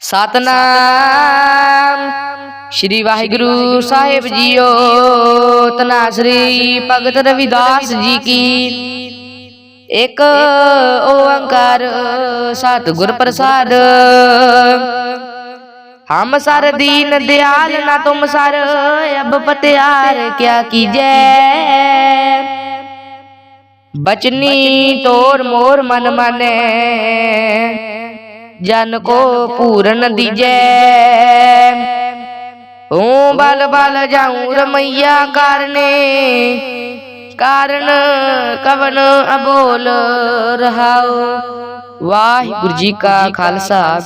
ਸਤਨਾਮ। ਸ਼੍ਰੀ ਵਾਹਿਗੁਰੂ ਸਾਹਿਬ ਜੀਓ, ਤਨਾਸਰੀ ਭਗਤ ਰਵਿਦਾਸ ਜੀ ਕੀ। ਇੱਕ ਓੰਕਾਰ ਸਤਿਗੁਰ ਪ੍ਰਸਾਦ। ਹਮ ਸਰ ਦੀਨ ਦਿਆਲ ਨਾ ਤੁਮ ਸਰ, ਅਬ ਪਤਿਆਰ ਕਿਆ ਕੀਜੈ। ਬਚਨੀ ਤੋਰ ਮੋਰ ਮਨ ਮਾਨੈ। ਜਨ ਕੋ ਪੂਰਨ ਦੀਜੈ। ਹੂੰ ਬਲ ਬਲ ਜਾਉ ਰਮਈਆ ਕਰਨੇ। ਕਾਰਨ ਕਵਨ ਅਬੋਲ ਰਹਾਉ। ਵਾਹਿਗੁਰੂ ਜੀ ਕਾ ਖਾਲਸਾ।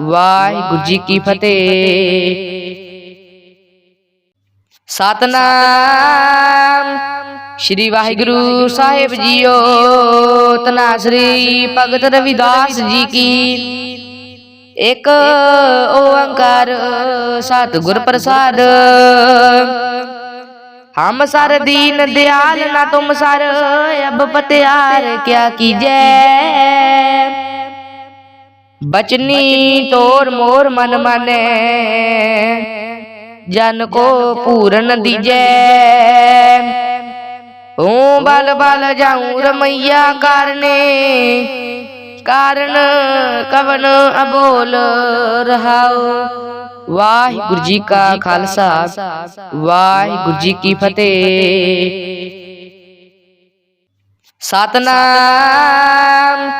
ਵਾਹਿਗੁਰੂ ਜੀ ਕੀ ਫਤਿਹ। ਸਤਨਾਮ। ਸ਼੍ਰੀ ਵਾਹਿਗੁਰੂ ਸਾਹਿਬ ਜੀਓ ਤਨਾਸਰੀ ਭਗਤ ਰਵਿਦਾਸ ਜੀ ਕੀ। ਇੱਕ ਓੰਕਾਰ ਸਤਿਗੁਰ ਪ੍ਰਸਾਦ। ਹਮ ਸਰ ਦੀਨ ਦਿਆਲ ਨਾ ਤੁਮ ਸਰ ਅਬ ਪਤਿਆਰ ਕਿਆ ਕੀਜੈ। ਬਚਨੀ ਤੋਰ ਮੋਰ ਮਨ ਮਾਨੈ ਜਨ ਕੋ ਪੂਰਨ ਦੀਜੈ। ਹੂੰ ਬਲ ਬਲ ਜਾਉ ਰਮਈਆ ਕਰਨੇ। ਕਾਰਨ ਕਵਨ ਅਬੋਲ ਰਹਾਉ ਵਾਹਿਗੁਰੂ ਜੀ ਕਾ ਖਾਲਸਾ। ਵਾਹਿਗੁਰੂ ਜੀ ਕੀ ਫਤਿਹ। ਸਤਨਾਮ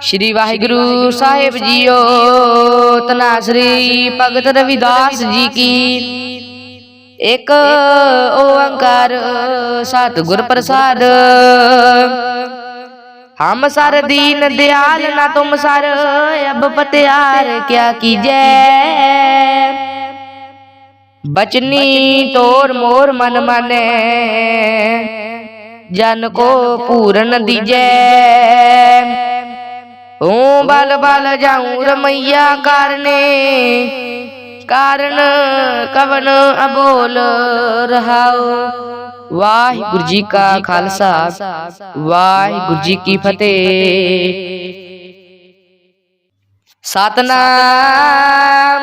ਸ਼੍ਰੀ ਵਾਹਿਗੁਰੂ ਸਾਹਿਬ ਜੀਓ। ਤਨਾਸਰੀ ਭਗਤ ਰਵਿਦਾਸ ਜੀ ਕੀ। ਇਕ ਓੰਕਾਰ ਸਤਿਗੁਰ ਪ੍ਰਸਾਦ। ਹਮ ਸਰ ਦੀਨ ਦਿਆਲ ਨਾ ਤੁਮ ਸਰ, ਅਬ ਪਤਿਆਰ ਕਿਆ ਕੀਜੈ। ਬਚਨੀ ਤੋਰ ਮੋਰ ਮਨ ਮਾਨੈ, ਜਨ ਕੋ ਪੂਰਨ ਦੀਜੈ। ਹੂੰ ਬਲ ਬਲ ਜਾਉ ਰਮਈਆ ਕਰਨੇ ਕਾਰਨ ਕਵਨ ਅਬੋਲ ਰਹਾਉ। ਵਾਹਿਗੁਰੂ ਜੀ ਕਾ ਖਾਲਸਾ, ਵਾਹਿਗੁਰੂ ਜੀ ਕੀ ਫਤਿਹ। ਸਤਨਾਮ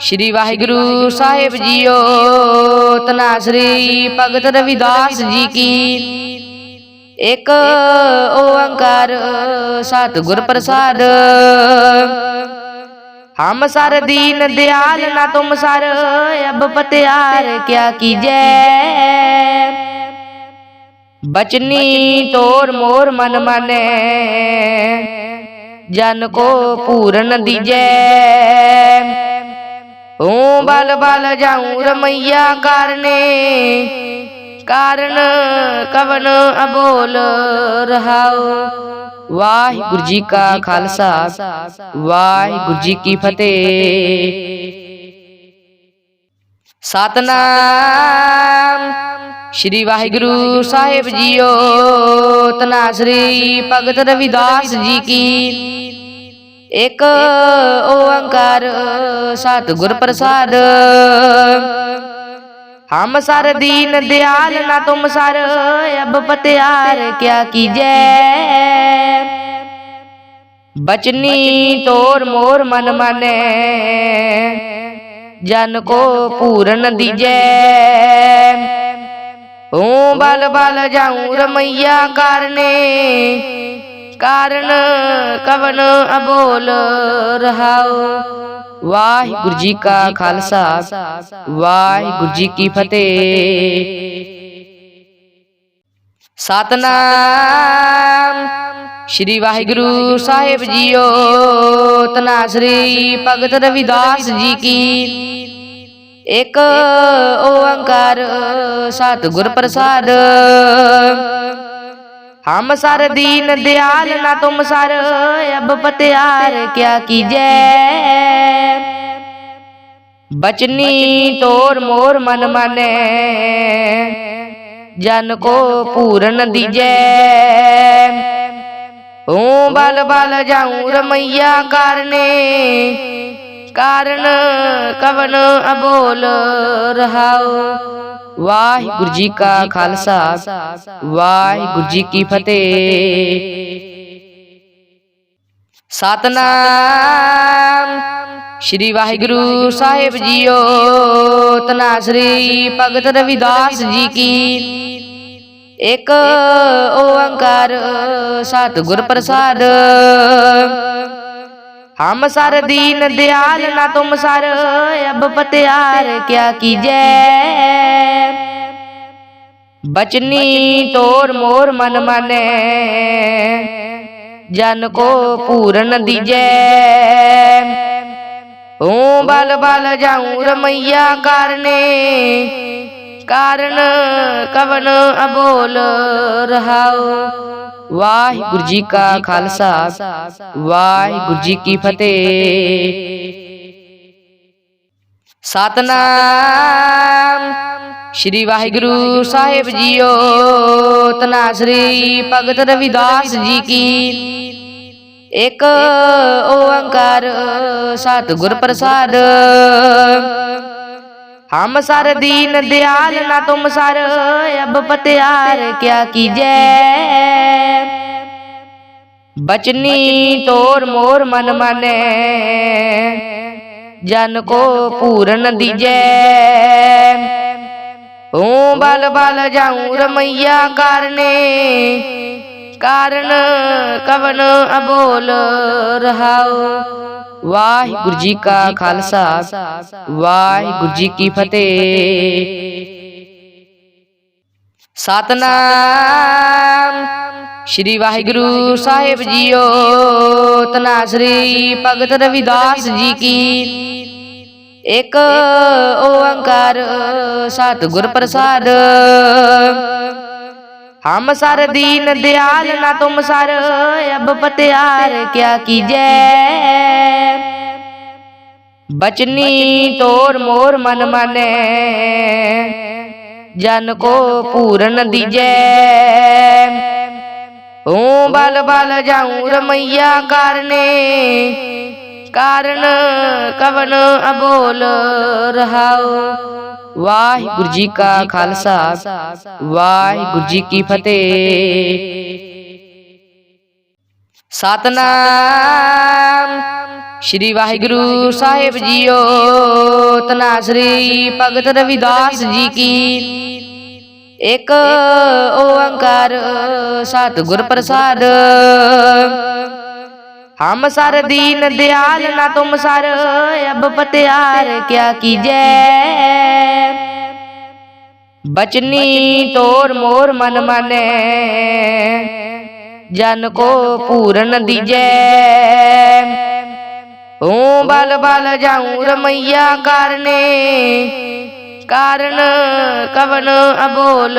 ਸ਼੍ਰੀ ਵਾਹਿਗੁਰੂ ਸਾਹਿਬ ਜੀਓ ਤਨਾਸਰੀ ਭਗਤ ਰਵਿਦਾਸ ਜੀ ਕੀ। ਇੱਕ ਓੰਕਾਰ ਸਤਿਗੁਰ ਪ੍ਰਸਾਦ ਹਮ ਸਰ ਦੀਨ ਦਿਆਲ ਨਾ ਤੁਮ ਸਰ ਅਬ ਪਤਿਆਰ ਕਿਆ ਕੀਜੈ? ਬਚਨੀ ਤੋਰ ਮੋਰ ਮਨ ਮਾਨੈ ਜਨ ਕੋ ਪੂਰਨ ਦੀਜੈ। ਹੂੰ ਬਲ ਬਲ ਜਾਉ ਰਮਈਆ ਕਰਨੇ। ਕਾਰਨ। ਕਵਨ ਅਬੋਲ ਵਾਹਿਗੁਰੂ ਜੀ ਕਾ ਖਾਲਸਾ, ਵਾਹਿਗੁਰੂ ਜੀ ਕੀ ਫਤਿਹ। ਸਤਨਾਮ ਸ਼੍ਰੀ ਵਾਹਿਗੁਰੂ ਸਾਹਿਬ ਜੀਓ ਤਨਾਸਰੀ ਭਗਤ ਰਵਿਦਾਸ ਜੀ ਕੀ। ਇੱਕ ਓੰਕਾਰ ਸਤਿਗੁਰ ਪ੍ਰਸਾਦ। ਹਮ ਸਰ ਦੀਨ ਦਿਆਲ ਨਾ ਤੁਮ ਸਰ ਅਬ ਪਤਿਆਰ ਕਿਆ ਕੀਜੈ? ਬਚਨੀ ਤੋਰ ਮੋਰ ਮਨ ਮਾਨੈ ਜਨ ਕੋ ਪੂਰਨ ਦੀਜੈ। ਹੂੰ ਬਲ ਬਲ ਜਾਉ ਰਮਈਆ ਕਰਨੇ। ਕਾਰਨ। ਕਵਨ ਅਬੋਲ ਰਹਾਉ। ਵਾਹਿਗੁਰੂ ਜੀ ਕਾ ਖਾਲਸਾ, ਵਾਹਿਗੁਰੂ ਜੀ ਕੀ ਫਤਿਹ। ਸਤਨਾਮ ਸ਼੍ਰੀ ਵਾਹਿਗੁਰੂ ਸਾਹਿਬ ਜੀਓ ਤਨਾਸਰੀ ਭਗਤ ਰਵਿਦਾਸ ਜੀ ਕੀ। ਇੱਕ ਓੰਕਾਰ ਸਤਿਗੁਰ ਪ੍ਰਸਾਦ। ਹਮ ਸਰ ਦੀਨ ਦਿਆਲ ਨਾ ਤੁਮ ਸਰ, ਅਬ ਪਤਿਆਰ ਕਿਆ ਕੀਜੈ। ਬਚਨੀ ਤੋਰ ਮੋਰ ਮਨ ਮਾਨੈ ਜਨ ਕੋ ਪੂਰਨ ਦੀਜੈ। ਹੂੰ ਬਲ ਬਲ ਜਾਉ ਰਮਈਆ ਕਰਨੇ। ਕਾਰਨ। ਕਵਨ ਅਬੋਲ ਰਹਾਉ ਵਾਹਿਗੁਰੂ ਜੀ ਕਾ ਖਾਲਸਾ। ਵਾਹਿਗੁਰੂ ਜੀ ਕੀ ਫਤਿਹ। ਸਤਨਾਮ। ਸ਼੍ਰੀ ਵਾਹਿਗੁਰੂ ਸਾਹਿਬ ਜੀਓ ਤਨਾ ਸ੍ਰੀ ਭਗਤ ਰਵਿਦਾਸ ਜੀ ਕੀ। ਇੱਕ ਓੰਕਾਰ ਸਤਿਗੁਰ ਪ੍ਰਸਾਦ। ਹਮ ਸਰ ਦੀਨ ਦਿਆਲ ਨਾ ਤੁਮ ਸਰ ਅਬ ਪਤਿਆਰ ਕਿਆ ਕੀਜੈ। ਬਚਨੀ ਤੋਰ ਮੋਰ ਮਨ ਮਾਨੇ ਜਨ ਕੋ ਪੂਰਨ ਦੀਜੈ। ਓ ਬਲ ਬਲ ਜਾਉ ਰਮਈਆ ਕਰਨੇ। ਕਾਰਨ ਕਵਨ ਅਬੋਲ ਰਹਾਉ। ਵਾਹਿਗੁਰੂ ਜੀ ਕਾ ਖਾਲਸਾ, ਵਾਹਿਗੁਰੂ ਜੀ ਕੀ ਫਤਿਹ। ਸਤਨਾਮ ਸ਼੍ਰੀ ਵਾਹਿਗੁਰੂ ਸਾਹਿਬ ਜੀਓ। ਤਨਾ ਸ੍ਰੀ ਭਗਤ ਰਵਿਦਾਸ ਜੀ ਕੀ ਇਕ ਓੰਕਾਰ ਸਤਿਗੁਰ ਪ੍ਰਸਾਦ। ਹਮ ਸਰ ਦੀਨ ਦਿਆਲ ਨਾ ਤੁਮ ਸਰ, ਅਬ ਪਤਿਆਰ ਕਿਆ ਕੀਜੈ। ਬਚਨੀ ਤੋਰ ਮੋਰ ਮਨ ਮਾਨੇ, ਜਨ ਕੋ ਪੂਰਨ ਦੀਜੈ। ਹੂੰ ਬਲ ਬਲ ਜਾਉ ਰਮਈਆ ਕਰਨੇ ਕਾਰਨ ਕਵਨ ਅਬੋਲ ਰਹਾਉ। ਵਾਹਿਗੁਰੂ ਜੀ ਕਾ ਖਾਲਸਾ, ਵਾਹਿਗੁਰੂ ਜੀ ਕੀ ਫਤਿਹ। ਸਤਨਾਮ ਸ਼੍ਰੀ ਵਾਹਿਗੁਰੂ ਸਾਹਿਬ ਜੀਓ, ਤਨਾ ਸ੍ਰੀ ਭਗਤ ਰਵਿਦਾਸ ਜੀ ਕੀ। ਇੱਕ ਓੰਕਾਰ ਸਤਿਗੁਰ ਪ੍ਰਸਾਦ। ਹਮ ਸਰ ਦੀਨ ਦਿਆਲ ਨਾ ਤੁਮ ਸਰ ਅਬ ਪਤਿਆਰ ਕਿਆ ਕੀਜੈ? ਬਚਨੀ ਤੋਰ ਮੋਰ ਮਨ ਮਾਨੇ ਜਨ ਕੋ ਪੂਰਨ ਦੀਜੈ। ਓ ਬਲ ਬਲ ਜਾਉ ਰਮਈਆ ਕਰਨੇ ਕਾਰਨ ਕਵਨ ਅਬੋਲ ਰਹਾਉ। ਵਾਹਿਗੁਰੂ ਜੀ ਕਾ ਖਾਲਸਾ, ਵਾਹਿਗੁਰੂ ਜੀ ਕੀ ਫਤਿਹ। ਸਤਨਾਮ ਸ਼੍ਰੀ ਵਾਹਿਗੁਰੂ ਸਾਹਿਬ ਜੀਓ ਤਨਾ ਸ੍ਰੀ ਭਗਤ ਰਵਿਦਾਸ ਜੀ ਕੀ। ਇੱਕ ਓੰਕਾਰ ਸਤਿਗੁਰ ਪ੍ਰਸਾਦ। ਹਮ ਸਰ ਦੀਨ ਦਿਆਲ ਨਾ ਤੁਮ ਸਰ ਅਬ ਪਤਿਆਰ ਕਿਆ ਕੀਜੈ? ਬਚਨੀ ਤੋਰ ਮੋਰ ਮਨ ਮਾਨੇ ਜਨ ਕੋ ਪੂਰਨ ਦੀਜੈ। ਓ ਬਲ ਬਲ ਰਮਈਆ ਕਰਨੇ। ਕਾਰਨ। ਕਵਨ ਅਬੋਲ